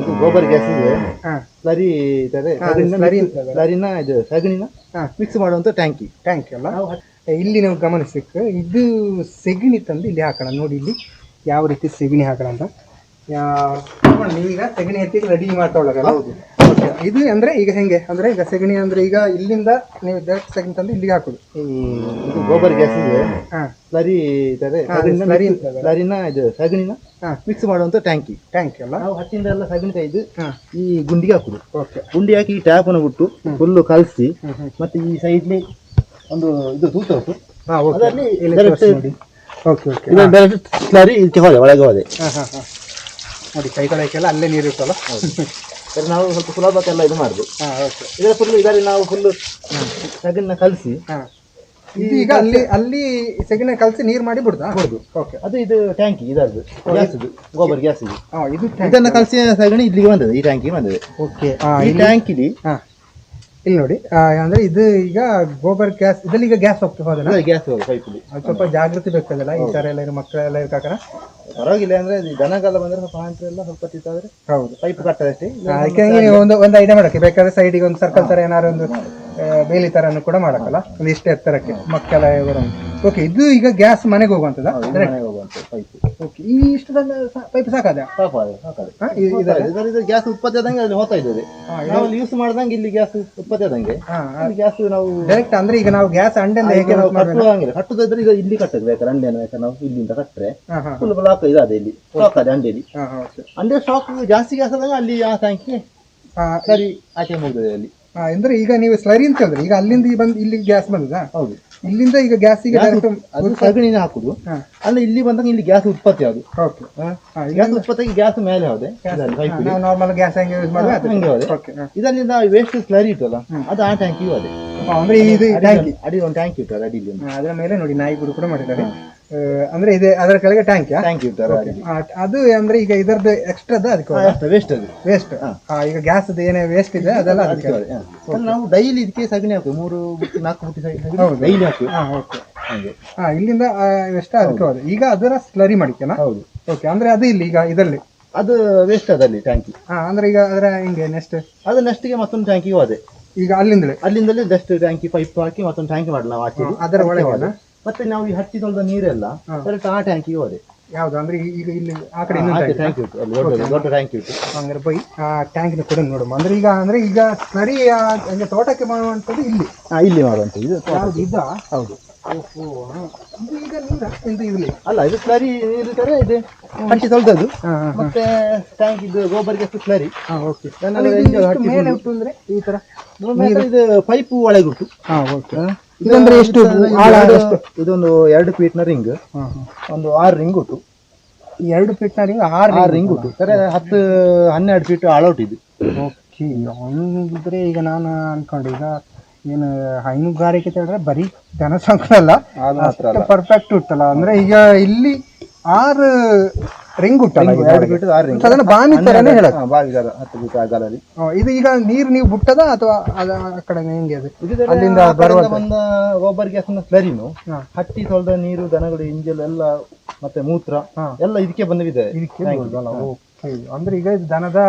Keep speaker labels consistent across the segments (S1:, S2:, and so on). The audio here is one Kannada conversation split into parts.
S1: ಇದು ಗೋಬರ್ ಗ್ಯಾಸ್ ಇದೆ.
S2: ಸರಿ
S1: ಸ್ಲರಿ ಇದ್ದಾರೆ
S2: ಇರ್ತದೆ.
S1: ಸ್ಲರಿನ ಇದು ಸಗಣಿನ
S2: ಹಾ.
S1: ಮಿಕ್ಸ್ ಮಾಡುವಂತ ಟ್ಯಾಂಕಿ.
S2: ಟ್ಯಾಂಕ್ ಅಲ್ಲ? ಇಲ್ಲಿ ನಾವು ಗಮನಿಸಬೇಕು. ಇದು ಸೆಗಣಿ ತಂದು ಇಲ್ಲಿ ಹಾಕೋಣ. ನೋಡಿ ಇಲ್ಲಿ ಯಾವ ರೀತಿ ಸೆಗಣಿ ಹಾಕೋಣ ಅಂತ. ನೀವೀಗ ಸೆಗಣಿ ಎತ್ತಿ ರೆಡಿ ಮಾಡ್ತಾ ಓಕೆ ಇದು ಅಂದ್ರೆ ಈಗ ಹೆಂಗೆ? ಅಂದ್ರೆ ಈಗ ಸೆಗಣಿ ಅಂದ್ರೆ ಈಗ ಇಲ್ಲಿಂದ ನೀವು ಡೈರೆಕ್ಟ್ ಸೆಗಣಿ ತಂದು ಇಲ್ಲಿಗೆ ಹಾಕೋದು.
S1: ಈ ಇದು ಗೋಬರ್ ಗ್ಯಾಸ್ ಇದೆ.
S2: ಹಾ.
S1: ಸ್ಲರಿ ಇದ್ದಾರೆ
S2: ಹಾ,
S1: ಸಗಣಿನ
S2: slurry
S1: mix-
S2: ಇರ್ತದೆ.
S1: ಸ್ಲರಿನ ಇದು ಸಗಣಿನ
S2: ಹಾ.
S1: ಮಿಕ್ಸ್ ಮಾಡುವಂತ ಟ್ಯಾಂಕಿ
S2: ಟ್ಯಾಂಕ್ ಅಲ್ಲ?
S1: ನಾವು ಹತ್ತಿಂದ ಎಲ್ಲ ಸಗಣಿ ತೆಗೆದು
S2: ಹಾ.
S1: ಈ ಗುಂಡಿಗೆ ಹಾಕುದು.
S2: ಓಕೆ
S1: ಗುಂಡಿ ಹಾಕಿ ಈ ಟ್ಯಾಪನ್ನು ಬಿಟ್ಟು ಫುಲ್ಲು ಕಲಸಿ
S2: ಹ್ಮ್ ಹ್ಮ್.
S1: ಮತ್ತೆ ಈ ಸೈಡ್ಲಿ ಒಂದು ಇದು ತೂತ ಉಂಟು.
S2: ಹಾ ಓಕೆ
S1: ಅದರಲ್ಲಿ
S2: ಇಲ್ಲಿ
S1: direct-
S2: ತೋರ್ಸಿ ನೋಡಿ. ಓಕೆ ಓಕೆ
S1: ಇದು ಡೈರೆಕ್ಟ್ ಸ್ಲರಿ ಇದಕ್ಕೆ ಹೋದೆ ಒಳಗೆ ಹೋದೆ.
S2: ಹಾ ಹಾ ಹಾ. ನೋಡಿ ಅಲ್ಲೇ ನೀರು ಇರ್ತಲ್ಲ.
S1: ಸರಿ ನಾವು ಸ್ವಲ್ಪ ಸುಲಭಕ್ಕೆಲ್ಲ ಇದು ಮಾಡುದು ಇದರ ಫುಲ್ ಇದರಲ್ಲಿ ನಾವು ಫುಲ್ ಸಗಣಿನ ಕಲಸಿ.
S2: ಈಗ ಅಲ್ಲಿ ಅಲ್ಲಿ ಸೆಗಣ ಕಲಸಿ ನೀರು ಮಾಡಿ ಬಿಡುದಾ?
S1: ಕೊಡುದು.
S2: ಓಕೆ
S1: ಅದು ಇದು ಟ್ಯಾಂಕಿ ಇದರದ್ದು. ಗ್ಯಾಸ್ ಇದು ಗೋಬರ್ ಗ್ಯಾಸ್ ಇದು
S2: ಹಾ ಇದು
S1: ಇದನ್ನ ಕಲಸಿ ಸಗಣಿ ಇಲ್ಲಿಗೆ ಬಂದದೆ ಈ ಟ್ಯಾಂಕಿಗೆ ಬಂದದ್ದು.
S2: ಓಕೆ
S1: ಈ ಟ್ಯಾಂಕಿಲಿ
S2: ಹಾ. ಇಲ್ಲಿ ನೋಡಿ ಅಂದ್ರೆ ಇದು ಈಗ ಗೋಬರ್ ಗ್ಯಾಸ್ ಇದ್ರಲ್ಲಿ ಈಗ ಗ್ಯಾಸ್ ಹೋಗ್ತದೆ ಹೋದಲ್ಲ
S1: ಗ್ಯಾಸ್ ಪೈಪಲ್ಲಿ
S2: ಅದು ಸ್ವಲ್ಪ ಜಾಗೃತಿ ಬೇಕಾದಲ್ಲ ಈ ತರ ಎಲ್ಲ ಇರೋ ಮಕ್ಕಳೆಲ್ಲ ಇರ್ಕಾಕರ
S1: ಪರವಾಗಿಲ್ಲ ಅಂದ್ರೆ ದನಗಾಲ ಬಂದ್ರೆ ಸ್ವಲ್ಪ ಆಂಟ್ರಿ ಎಲ್ಲ ಸ್ವಲ್ಪ ತಿತ್ತಾದ್ರೆ
S2: ಹೌದು.
S1: ಪೈಪ್ ಕಟ್ಟದಷ್ಟೇ
S2: ಅದಕ್ಕೆ ಒಂದು ಒಂದು ಐಡಿಯಾ ಮಾಡಕ್ಕೆ ಬೇಕಾದ್ರೆ ಸೈಡಿಗೆ ಒಂದು ಸರ್ಕಲ್ ತರ ಏನಾದ್ರು ಒಂದು ಬೇಲಿ ತರನು ಕೂಡ ಮಾಡಕ್ಕಲ್ಲ. ಒಂದು ಇಷ್ಟು ಎತ್ತರಕ್ಕೆ ಮಕ್ಕಳ ಓಕೆ ಇದು ಈಗ ಗ್ಯಾಸ್ ಮನೆಗೆ ಹೋಗುವಂತದ
S1: ಪೈಪ್
S2: ಓಕೆ ಈ ಇಷ್ಟು ಪೈಪ್ ಸಾಕಾದ
S1: ಸಾಕಾದೆ ಸಾಕಾದೆ.
S2: ಹಾ, ಇ- ಇದಲ್ಲ?
S1: ಇದರಲ್ಲಿ ಗ್ಯಾಸ್ ಉತ್ಪತ್ತಿ ಆದಂಗೆ ಅಲ್ಲಿ ಹೋಗ್ತಾ ಇದ್ದದೆ ನಾವು ಯೂಸ್ ಮಾಡ್ದಂಗೆ ಇಲ್ಲಿ ಗ್ಯಾಸ್ ಉತ್ಪತ್ತಿ ಆದಂಗೆ.
S2: ಹಾ
S1: ಗ್ಯಾಸ್ ನಾವು
S2: ಡೈರೆಕ್ಟ್ ಅಂದ್ರೆ ಈಗ ನಾವು ಗ್ಯಾಸ್ ಅಂಡೆಂದ ಹೇಗೆ
S1: ನಾವು ಕಟ್ಟುವಂಗಿಲ್ಲ ಕಟ್ಟುದಾದ್ರೆ ಈಗ ಇಲ್ಲಿ ಕಟ್ಟದು ಬೇಕಾದ್ರೆ ಅಂಡೆನ ಬೇಕಾದ್ರೆ ನಾವು ಇಲ್ಲಿಂದ ಕಟ್ಟರೆ
S2: ಹಾ ಹಾ.
S1: ಫುಲ್ ಬ್ಲಾಕ್ ಇದೆ ಇಲ್ಲಿ. ಸ್ಟಾಕ್ ಅದೇ ಅಂಡೆಲಿ.
S2: ಹಾ ಓಕೆ
S1: ಅಂಡೆ ಸ್ಟಾಕ್ ಜಾಸ್ತಿ ಗ್ಯಾಸ್ ಆದಾಗ ಅಲ್ಲಿ ಆ ಟ್ಯಾಂಕಿ ಸರಿ ಆಚೆ ಮುಗ್ತದೆ ಅಲ್ಲಿ.
S2: ಅಂದ್ರೆ ಈಗ ನೀವು ಸ್ಲರಿ ಅಂತ ಹೇಳಿದ್ರೆ ಈಗ ಅಲ್ಲಿಂದ ಈ ಬಂದು ಇಲ್ಲಿ ಗ್ಯಾಸ್ ಬಂದದಾ?
S1: ಹೌದು.
S2: ಇಲ್ಲಿಂದ ಈಗ ಗ್ಯಾಸಿಗೆ ಡೈರೆಕ್ಟ್
S1: ಅದು ಸಗಣಿನ ಹಾಕುದು. ಅಲ್ಲ ಇಲ್ಲಿ ಬಂದಾಗ ಇಲ್ಲಿ ಗ್ಯಾಸ್ ಉತ್ಪತ್ತಿ ಅದು.
S2: ಓಕೆ
S1: ಗ್ಯಾಸ್ ಉತ್ಪತ್ತಿ ಗ್ಯಾಸ್ ಮೇಲೆ ಹೋದೆ
S2: ನಾರ್ಮಲ್ ಗ್ಯಾಸ್ ಹೆಂಗೆ ಯೂಸ್ ಮಾಡುವ
S1: ಹಂಗೆ ಹೋದೆ ಇದರಿಂದ ವೇಸ್ಟ್ ಸ್ಲರಿ ಇತ್ತಲ್ಲ ಅದು ಆ ಟ್ಯಾಂಕಿ ಅದೇ.
S2: ಅಂದ್ರೆ ಇದು ಟ್ಯಾಂಕಿ
S1: ಅಡಿ ಒಂದು ಟ್ಯಾಂಕ್ ಇಟ್ಟು ಅಡಿಲಿ
S2: ಅದರ ಮೇಲೆ ನೋಡಿ ನಾಯಿ ಗುಡು ಕೂಡ ಮಾಡಿದ್ದಾರೆ. ಅಂದ್ರೆ ಇದೆ ಅದರ ಕೆಳಗೆ ಟ್ಯಾಂಕ್
S1: ಟ್ಯಾಂಕ್ ಯು
S2: ಅದು ಅಂದ್ರೆ ಈಗ ಇದರದ್ದು ಎಕ್ಸ್ಟ್ರಾ ಅದಕ್ಕೆ
S1: ವೇಸ್ಟ್ ಅದು.
S2: ವೇಸ್ಟ್ ಈಗ ಗ್ಯಾಸ್ ಏನೇ ವೇಸ್ಟ್ ಇದೆ ಅದೆಲ್ಲ ಅದಕ್ಕೆ
S1: ನಾವು ಡೈಲಿ ಇದಕ್ಕೆ ಸಗಣಿ ಹಾಕ್ತೀವಿ ಮೂರು ಬುಟ್ಟಿ ನಾಲ್ಕು ಬುಟ್ಟಿ ಸಗಣಿ ಡೈಲಿ
S2: ಹಾ ಓಕೆ
S1: ಹಾಗೆ.
S2: ಹಾ ಇಲ್ಲಿಂದ ವೆಸ್ಟ್ ಅದಕ್ಕೆ ಹೋದೆ. ಈಗ ಅದರ ಸ್ಲರಿ ಮಾಡಿಕೆನಾ
S1: ಹೌದು.
S2: ಓಕೆ ಅಂದ್ರೆ ಅದು ಇಲ್ಲಿ ಈಗ ಇದರಲ್ಲಿ.
S1: ಅದು ವೇಸ್ಟ್ ಅದಲ್ಲಿ ಟ್ಯಾಂಕಿ
S2: ಹಾ ಅಂದ್ರೆ ಈಗ ಅದರ ಹಿಂಗೆ ನೆಕ್ಸ್ಟ್
S1: ಅದು ನೆಕ್ಸ್ಟ್ಗೆ ಮತ್ತೊಂದು ಟ್ಯಾಂಕಿಗೆ ಹೋದೆ.
S2: ಈಗ ಅಲ್ಲಿಂದಲೇ?
S1: ಅಲ್ಲಿಂದಲೇ ಜಸ್ಟ್ ಟ್ಯಾಂಕಿ ಪೈಪ್ ಹಾಕಿ ಮತ್ತೊಂದು ಟ್ಯಾಂಕಿ ಮಾಡಲ್ಲ ನಾವು ಆಚೆ
S2: ಅದರ ಒಳಗೆ
S1: ಮತ್ತೆ ನಾವು ಈ ಹಟ್ಟಿ ತೊಳೆದ ನೀರೆಲ್ಲ ಡೈರೆಕ್ಟ್ ಆ ಟ್ಯಾಂಕಿಗೆ ಹೋದೆ.
S2: ಯಾವ್ದು? ಅಂದ್ರೆ ಈಗ ಇಲ್ಲಿ ಆ ಕಡೆ ಇನ್ನೊಂದು
S1: ಟ್ಯಾಂಕ್ ಇತ್ತು ಅಲ್ಲಿ ದೊಡ್ಡ ದೊಡ್ಡ ಟ್ಯಾಂಕ್ ಇತ್ತು
S2: ಹಂಗಾರೆ ಬೈ ಆ ಟ್ಯಾಂಕಿನ ಕೂಡ ನೋಡುವ ಅಂದ್ರೆ ಈಗ ಅಂದ್ರೆ ಈಗ ಸರಿ ಹಂಗೆ ತೋಟಕ್ಕೆ ಮಾಡುವಂಥದ್ದು ಇಲ್ಲಿ?
S1: ಹಾ ಇಲ್ಲಿ ಮಾಡುವಂತ ಇದು
S2: ಯಾವ್ದು ಇದ?
S1: ಹೌದು.
S2: ಓಹೋ ಇದು ಈಗ ನೀರ ಇದು ಇಲ್ಲಿ.
S1: ಅಲ್ಲ ಇದು ಸ್ಲರಿ ನೀರು ತರ ಇದೆ ಹಟ್ಟಿ ತೊಳೆದದ್ದು ಮತ್ತೆ ಟ್ಯಾಂಕ್ ಇದು ಗೋಬರ್ಗೆ ಸ್ಲರಿ?
S2: ಹಾ ಓಕೆ. ಮೇಲೆ ಉಂಟು ಅಂದ್ರೆ ಈ ತರ?
S1: ಇದು ಪೈಪ್ ಒಳಗೆ ಉಂಟು.
S2: ಹಾ ಓಕೆ. ಇದಂದ್ರೆ ಎಷ್ಟು ಆಳ ಎಷ್ಟು?
S1: ಇದೊಂದು ಎರಡು ನ ರಿಂಗ್ ಒಂದು ಆರು ರಿಂಗ್ ಉಂಟು.
S2: ಎರಡು ಫೀಟ್ನ ರಿಂಗ್ ಆರು
S1: ಆರು ರಿಂಗ್ ಉಂಟು. ಸರಿ ಹತ್ತು ಹನ್ನೆರಡು ಫೀಟ್ ಆಳೌಟ್ ಇದು.
S2: ಓಕೆ ಅಂದ್ರೆ ಈಗ ನಾನು ಅನ್ಕೊಂಡು ಈಗ ಏನು ಹೈನುಗಾರಿಕೆ ಅಂತ ಹೇಳಿದ್ರೆ ಬರೀ ಜನಸಂಖ್ಯೆ ಸಂಕುಲ
S1: ಅಲ್ಲ.
S2: ಪರ್ಫೆಕ್ಟ್ ಉಂಟಲ್ಲ. ಅಂದ್ರೆ ಈಗ ಇಲ್ಲಿ ಆರು ರಿಂಗ್ ಉಂಟಲ್ಲ ಈಗ
S1: ಎರಡು ಆರು ರಿಂಗ್
S2: ಅದನ್ನ ಬಾವಿ ತರನೇ ಹೇಳಕ್
S1: ಬಾವಿಗಾಲ ಹತ್ತು ಫೀಟ್ ಆಗಲಲ್ಲಿ
S2: ಇದು ಈಗ ನೀರು ನೀವು ಬಿಟ್ಟದ ಅಥವಾ ಅದ ಆ ಕಡೆ ಹೆಂಗೆ ಅದು?
S1: ಅಲ್ಲಿಂದ
S2: ಅಲ್ಲಿಂದ ಬರುವ
S1: ಬಂದ ಗೋಬರ್ ಗ್ಯಾಸ್ನ ಸ್ಲರಿನು.
S2: ಹಾ.
S1: ಹಟ್ಟಿ ತೊಳೆದ ನೀರು ದನಗಳು ಇಂಜಲ್ ಎಲ್ಲ ಮತ್ತೆ ಮೂತ್ರ ಎಲ್ಲ ಇದಕ್ಕೆ ಬಂದಿದೆ.
S2: ಇದಕ್ಕೆ? ಅಂದ್ರೆ ಈಗ ಇದು ದನದ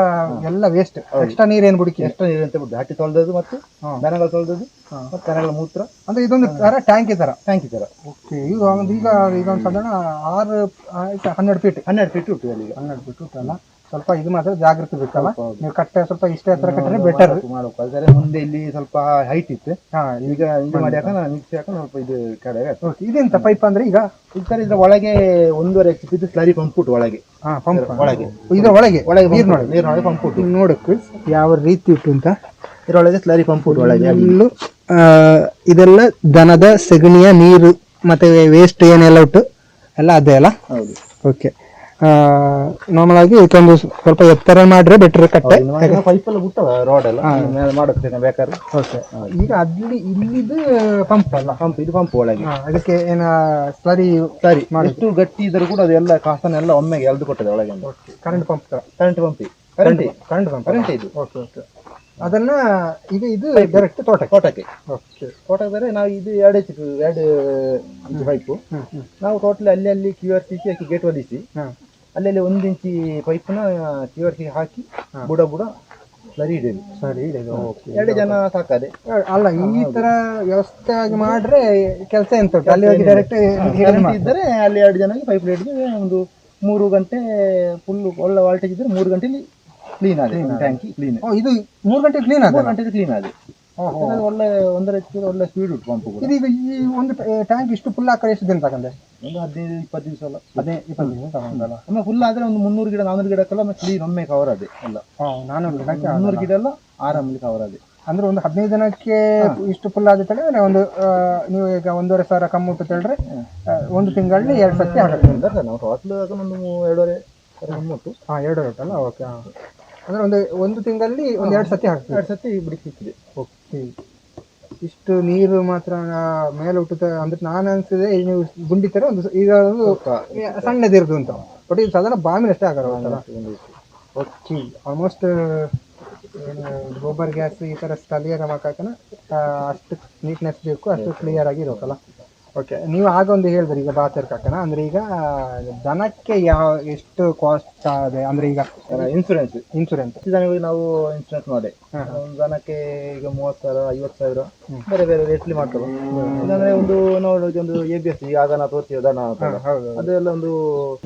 S2: ಎಲ್ಲ ವೇಸ್ಟ್ ಎಕ್ಸ್ಟ್ರಾ ನೀರ್ ಏನ್ ಬಿಡಿಕೆ
S1: ಎಷ್ಟು ನೀರು ಅಂತ ಬಿಟ್ಟು ಹಟ್ಟಿ ತೊಳೆದದ್ದು ಮತ್ತು ದನಗಳ ತೊಳೆದದ್ದು ಮತ್ತೆ ದನಗಳ ಮೂತ್ರ.
S2: ಅಂದ್ರೆ ಇದೊಂದು ತರ ಟ್ಯಾಂಕ್ ತರ.
S1: ಟ್ಯಾಂಕ್ ತರ.
S2: ಓಕೆ ಈಗ ಒಂದು ಈಗ ಈಗ ಒಂದು ಸಾಧಾರಣ ಆರು ಆಯ್ತು ಹನ್ನೆರಡು ಫೀಟ್
S1: ಹನ್ನೆರಡು ಫೀಟ್ ಉಂಟು ಅಲ್ಲಿ
S2: ಹನ್ನೆರಡು ಫೀಟ್ ಉಂಟಲ್ಲ? ಸ್ವಲ್ಪ ಇದು ಮಾತ್ರ ಜಾಗೃತಿ ಬೇಕಲ್ಲ? ನೀವು ಕಟ್ಟೆ ಸ್ವಲ್ಪ ಇಷ್ಟೇ ಹತ್ರ ಕಟ್ಟರೆ ಬೆಟರ್
S1: ಮಾಡಬೇಕು ಆದರೆ ಮುಂದೆ ಇಲ್ಲಿ ಸ್ವಲ್ಪ ಹೈಟ್ ಇತ್ತು.
S2: ಹಾ
S1: ಈಗ ಇದು ಮಾಡಿ ನಾನು ಮಿಕ್ಸಿ ಸ್ವಲ್ಪ ಇದು ಕಡೆ
S2: ಓಕೆ ಇದೆಂತ ಪೈಪ್ ಅಂದ್ರೆ ಈಗ?
S1: ಈ ತರ ಇದ್ರ ಒಳಗೆ ಒಂದೂವರೆ ಎಚ್ ಇದು ಸ್ಲರಿ ಪಂಪ್ ಫುಟ್ ಒಳಗೆ.
S2: ಹಾ ಪಂಪ್
S1: ಒಳಗೆ.
S2: ಇದ್ರ ಒಳಗೆ?
S1: ಒಳಗೆ ನೋಡಿ ಪಂಪ್ ಫುಟ್
S2: ನೋಡಕ್ಕೆ ಯಾವ ರೀತಿ ಇತ್ತು ಅಂತ?
S1: ಇದರೊಳಗೆ ಸ್ಲರಿ ಪಂಪ್ ಫುಟ್ ಒಳಗೆ.
S2: ಇಲ್ಲೂ ಇದೆಲ್ಲ ದನದ ಸಗಣಿಯ ನೀರು ಮತ್ತೆ ವೇಸ್ಟ್ ಏನೆಲ್ಲ ಉಂಟು? ಎಲ್ಲ ಅದೇ ಅಲ್ಲ?
S1: ಹೌದು.
S2: ಓಕೆ ನಾರ್ಮಲ್ ಆಗಿ ಇದೊಂದು ಸ್ವಲ್ಪ ಎತ್ತರ ಮಾಡ್ರೆ ಬೆಟರ್ ಕಟ್ಟೆ.
S1: ಪೈಪ್ ಎಲ್ಲ ಬಿಟ್ಟವ ರೋಡ್ ಎಲ್ಲ? ಮೇಲೆ ಮಾಡೋಕೆ ಬೇಕಾದ್ರೆ?
S2: ಓಕೆ ಈಗ ಅಲ್ಲಿ ಇಲ್ಲಿದು ಪಂಪ್ ಅಲ್ಲ?
S1: ಪಂಪ್ ಇದು ಪಂಪ್ ಒಳಗೆ.
S2: ಅದಕ್ಕೆ ಏನ ಸರಿ
S1: ಸರಿ ಎಷ್ಟು ಗಟ್ಟಿ ಇದ್ರೂ ಕೂಡ ಅದೆಲ್ಲ ಕಾಸನ್ನೆಲ್ಲ ಒಮ್ಮೆಗೆ ಎಳ್ದು ಕೊಟ್ಟದೆ ಒಳಗೆ.
S2: Current pump
S1: current pump current
S2: current pump
S1: current ಇದು.
S2: ಓಕೆ ಓಕೆ ಅದನ್ನ ಈಗ ಇದು ಡೈರೆಕ್ಟ್ ತೋಟ
S1: ತೋಟಕ್ಕೆ.
S2: ಓಕೆ
S1: ತೋಟಕ್ಕೆ ನಾವು ಇದು ಎರಡು ಎರಡು ಪೈಪು ನಾವು ಟೋಟಲ್ ಅಲ್ಲಿ ಅಲ್ಲಿ ಕ್ಯೂ ಆರ್ ಸಿ ಹಾಕಿ ಗೇಟ್ ಹೊಲಿಸಿ.
S2: ಹಾಂ.
S1: ಅಲ್ಲಲ್ಲಿ ಒಂದು ಇಂಚಿ ಪೈಪ್ನ ಕಿವರ್ಸಿ ಹಾಕಿ ಬುಡ ಬುಡ ಸರಿ ಇಡೇವಿ
S2: ಸರಿ ಓಕೆ.
S1: ಎರಡು ಜನ ಸಾಕದೆ.
S2: ಅಲ್ಲ ಈ ತರ ವ್ಯವಸ್ಥೆ ಆಗಿ ಮಾಡ್ರೆ ಕೆಲಸ ಎಂತ ಉಂಟು? ಅಲ್ಲಿ ಹೋಗಿ ಡೈರೆಕ್ಟ್
S1: ಇದ್ದರೆ ಅಲ್ಲಿ ಎರಡು ಜನಕ್ಕೆ ಪೈಪ್ ಲೈಟ್ಗೆ ಒಂದು ಮೂರು ಗಂಟೆ ಫುಲ್ ಒಳ್ಳೆ ವಾಲ್ಟೇಜ್ ಇದ್ರೆ ಮೂರು ಗಂಟೆಲಿ ಕ್ಲೀನ್ ಆಗಿದೆ ಟ್ಯಾಂಕಿ ಕ್ಲೀನ್
S2: ಇದು ಮೂರು ಗಂಟೆ ಕ್ಲೀನ್ ಆದ
S1: ಮೂರು ಗಂಟೆಲಿ ಕ್ಲೀನ್ ಆಗಿದೆ. ಒಳ್ಳೆ ಒಂದರ ಒಳ್ಳೆ ಸ್ಪೀಡ್ ಉಂಟು ಪಂಪ್ ಕೂಡ.
S2: ಇದೀಗ ಈ ಒಂದು ಟ್ಯಾಂಕ್ ಇಷ್ಟು ಫುಲ್ ಹಾಕಿ ಎಷ್ಟು ದಿನ ತಗೊಂಡೆ?
S1: ಒಂದು ಹದಿನೈದು ಇಪ್ಪತ್ತು ದಿವಸ ಅಲ್ಲ.
S2: ಅದೇ ಇಪ್ಪತ್ತು ದಿವಸ ತಗೊಂಡಲ್ಲ.
S1: ಒಮ್ಮೆ ಫುಲ್ ಆದ್ರೆ ಒಂದು ಮುನ್ನೂರು ಗಿಡ ನಾನ್ನೂರು ಗಿಡಕ್ಕೆಲ್ಲ ಮತ್ತೆ ಕ್ಲೀನ್ ಒಮ್ಮೆ ಕವರ್ ಅದೇ ಎಲ್ಲ.
S2: ನಾನೂರು ಗಿಡಕ್ಕೆ
S1: ಮುನ್ನೂರು ಗಿಡ ಎಲ್ಲ ಆರಾಮಲ್ಲಿ ಕವರ್ ಅದೇ
S2: ಅಂದ್ರೆ ಒಂದು ಹದಿನೈದು ದಿನಕ್ಕೆ ಇಷ್ಟು ಫುಲ್ ಹೇಳಿದ್ರೆ ಒಂದು ನೀವು ಈಗ ಒಂದೂವರೆ ಸಾವಿರ ಕಮ್ಮಿ ಉಂಟು ಅಂತ ಹೇಳಿದ್ರೆ ಒಂದು ತಿಂಗಳಲ್ಲಿ ಎರಡು ಸತಿ
S1: ಅಂದ್ರೆ ನಾವು ಟೋಟಲ್ ಒಂದು ಎರಡೂವರೆ ಉಂಟು.
S2: ಹಾಂ ಎರಡು ಉಂಟಲ್ಲ? ಓಕೆ ಹಾಂ. ಅಂದ್ರೆ ಒಂದು ಒಂದು ತಿಂಗಳಲ್ಲಿ ಒಂದು ಎರಡು ಸತಿ ಹಾಕ್ತೀವಿ.
S1: ಎರಡು ಸತಿ ಬಿಡಿಸಿದೆ
S2: ಓಕೆ. ಇಷ್ಟು ನೀರು ಮಾತ್ರ ಮೇಲೆ ಹುಟ್ಟುತ್ತೆ. ಅಂದ್ರೆ ನಾನು ಅನ್ಸಿದೆ ನೀವು ಗುಂಡಿ ತರ ಒಂದು ಈಗ ಒಂದು ಸಣ್ಣದಿರೋದು ಅಂತ. ಬಟ್ ಇದು ಸಾಧಾರಣ ಬಾಮಿನಷ್ಟೇ ಆಗಲ್ಲ ಓಕೆ. ಆಲ್ಮೋಸ್ಟ್ ಗೋಬರ್ ಗ್ಯಾಸ್ ಈ ಥರ ಸ್ಥಳೀಯ ಮಕ್ಕನ ಅಷ್ಟು ನೀಟ್ನೆಸ್ ಬೇಕು ಅಷ್ಟು ಕ್ಲಿಯರ್ ಆಗಿ ಇರೋಕಲ್ಲ. ಓಕೆ ನೀವು ಆಗ ಒಂದು ಹೇಳಿದ್ರಿ ಈಗ ಬಾತರ್ ಕಾಕನ. ಅಂದ್ರೆ ಈಗ ದನಕ್ಕೆ ಯಾವ ಎಷ್ಟು ಕಾಸ್ಟ್ ಇದೆ ಅಂದ್ರೆ ಈಗ
S1: ಇನ್ಸೂರೆನ್ಸ್
S2: ಇನ್ಸೂರೆನ್ಸ್
S1: ಜನಗಳಿಗೆ ನಾವು ಇನ್ಸೂರೆನ್ಸ್ ಮಾಡಿ. ಒಂದು ದನಕ್ಕೆ ಈಗ ಮೂವತ್ತು ಸಾವಿರ ಐವತ್ತು ಸಾವಿರ ಬೇರೆ ಬೇರೆ ರೇಟ್ಲಿ ಮಾಡ್ತೇವೆ. ಇಲ್ಲಾಂದ್ರೆ ಒಂದು ನೋಡಿ ಒಂದು ಎ ಬಿ ಎಸ್ ಆಗ ನಾವು ತೋರಿಸಿ ದನ ಅದೆಲ್ಲ ಒಂದು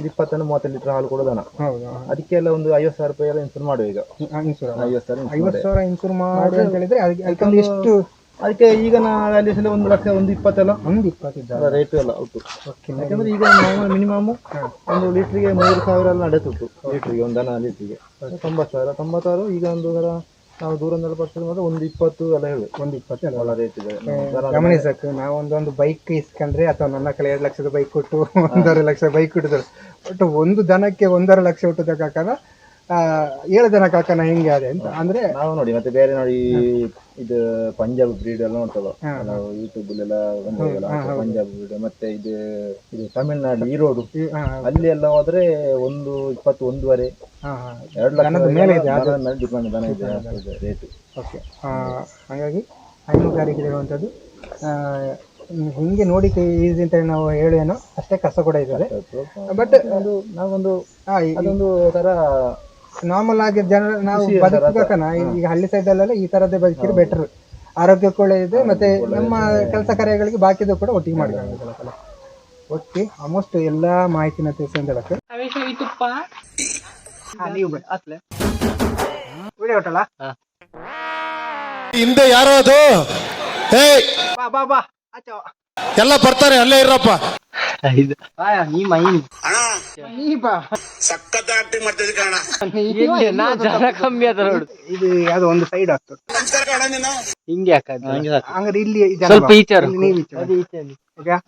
S1: ಇಪ್ಪತ್ತನ್ನು ಮೂವತ್ತು ಲೀಟರ್ ಹಾಲು ಕೊಡೋ ದನ. ಅದಕ್ಕೆಲ್ಲ ಒಂದು ಐವತ್ತು ಸಾವಿರ ರೂಪಾಯಿ ಎಲ್ಲ ಇನ್ಸೂರ್ ಮಾಡುವ ಈಗ. ಸಾವಿರ
S2: ಐವತ್ತು ಸಾವಿರ ಇನ್ಸೂರ್ ಮಾಡಿ ಅಂತ ಹೇಳಿದ್ರೆ ಅದಕ್ಕೆ ಎಷ್ಟು
S1: ಅದಕ್ಕೆ ಈಗ ನಾ ವ್ಯಾಲ್ಯೂಸ್ ಒಂದು ಲಕ್ಷ ಒಂದು ಇಪ್ಪತ್ತೆಲ್ಲ
S2: ಒಂದು ಇಪ್ಪತ್ತಿದ್ದಾರೆ
S1: ರೇಟ್ ಎಲ್ಲ ಉಂಟು
S2: ಓಕೆ
S1: ಯಾಕಂದ್ರೆ ಈಗ ಮಿನಿಮಮ್ ಒಂದು ಲೀಟ್ರಿಗೆ ಮೂರು ಸಾವಿರ ಎಲ್ಲ ನಡೆಸುಂಟು ಲೀಟ್ರಿಗೆ ಒಂದು ದನ ಲೀಟ್ರಿಗೆ. ತೊಂಬತ್ತು ಸಾವಿರ. ತೊಂಬತ್ತಾರು ಈಗ ಒಂದು ಸಲ ನಾವು ದೂರ ಪರ್ಚೇಸ್ ಮಾತ್ರ ಒಂದು ಇಪ್ಪತ್ತು ಎಲ್ಲ ಹೇಳಿ
S2: ಒಂದು ಇಪ್ಪತ್ತು
S1: ಎಲ್ಲ ರೇಟ್ ಇದೆ.
S2: ಗಮನಿಸಕ್ಕೆ ನಾವು ಒಂದೊಂದು ಬೈಕ್ ಇಸ್ಕೊಂಡ್ರೆ ಅಥವಾ ನನ್ನ ಕಡೆ ಎರಡು ಲಕ್ಷದ ಬೈಕ್ ಕೊಟ್ಟು ಒಂದೂವರೆ ಲಕ್ಷ ಬೈಕ್ ಕೊಟ್ಟಿದ್ದಾರೆ. ಬಟ್ ಒಂದು ದನಕ್ಕೆ ಒಂದೂವರೆ ಲಕ್ಷ ಹುಟ್ಟದ ಕಾಕನ ಆ, ಏಳು ಜನ ಕಾಕನ ಹೆಂಗೆ ಅದೇ ಅಂತ. ಅಂದ್ರೆ
S1: ನಾವು ನೋಡಿ ಮತ್ತೆ ಬೇರೆ ನೋಡಿ ಇದು ಪಂಜಾಬ್ ಬ್ರೀಡ್ ಎಲ್ಲ ನೋಡ್ತಲ್ಲ ನಾವು ಯೂಟ್ಯೂಬ್ ಎಲ್ಲ ಪಂಜಾಬ್ ಬ್ರೀಡ್ ಮತ್ತೆ ಇದು ಇದು ತಮಿಳ್ನಾಡು ಈರೋಡು.
S2: ಈ-
S1: ಅಲ್ಲಿ ಎಲ್ಲ ಹೋದ್ರೆ ಒಂದು ಇಪ್ಪತ್ತು ಒಂದೂವರೆ ಎರಡು ಲಕ್ಷ
S2: ದನದ ಮೇಲೆ ಇದೆ,
S1: ಡಿಪೆಂಡ್ ದನ ಇದೆ ರೇಟ್
S2: ಓಕೆ ಹಾಗಾಗಿ ಹೈನುಗಾರಿಕೆ ಇರುವಂಥದ್ದು. ಹಿಂಗೆ ನೋಡಿ ಈಸಿ ಅಂತ ನಾವು ಹೇಳೇನೋ ಅಷ್ಟೇ ಕಷ್ಟ ಕೂಡ ಇದ್ದಾರೆ ಬಟ್
S1: ಒಂದು ನಾವೊಂದು ಅದೊಂದು ತರ
S2: ನಾರ್ಮಲ್ ಆಗಿ ಜನ ನಾವು ಬದುಕಬೇಕನ ಈಗ ಹಳ್ಳಿ ಸೈಡ್ ಅಲ್ಲೆಲ್ಲ ಈ ತರದೇ ಬದುಕಿದ್ರೆ ಬೆಟರ್ ಆರೋಗ್ಯಕ್ಕೆ ಇದೆ ಮತ್ತೆ ನಮ್ಮ ಕೆಲಸ ಕಾರ್ಯಗಳಿಗೆ ಬಾಕಿದು ಕೂಡ ಒಟ್ಟಿಗೆ ಮಾಡಿ ಓಕೆ ಆಲ್ಮೋಸ್ಟ್ ಎಲ್ಲಾ. ಮಾಹಿತಿನ ತುಪ್ಪ ವಿಡಿಯೋ
S3: ಹಿಂದೆ ಯಾರೋ ಅದು ಏಯ್!
S2: ಬಾ ಬಾ ಬಾ. ಆಚೋ
S3: ಎಲ್ಲ ಬರ್ತಾರೆ ಅಲ್ಲೇ ಇರಪ್ಪ
S2: ನೀ ಬಾ.
S4: ಆಕ್ಟಿಂಗ್ ಮಾಡ್ತಿದ್ದೆ ಕಣ
S2: ಇದು ಯಾವ್ದೋ ಒಂದು ಸೈಡ್ ಆಗ್ತದೆ.
S4: ನಮಸ್ಕಾರ ಕಣ ನೀನು.
S5: ಹಿಂಗೆ ಹಾಕದು.
S2: ಹಂಗಾರೆ ಇಲ್ಲಿ
S5: ಸ್ವಲ್ಪ
S2: ಬಾ.
S5: ಈಚೆ
S2: ಇಲ್ಲಿ ನೀವು ಈಚೆ ಬಾ. ಓಕೆಯಾ?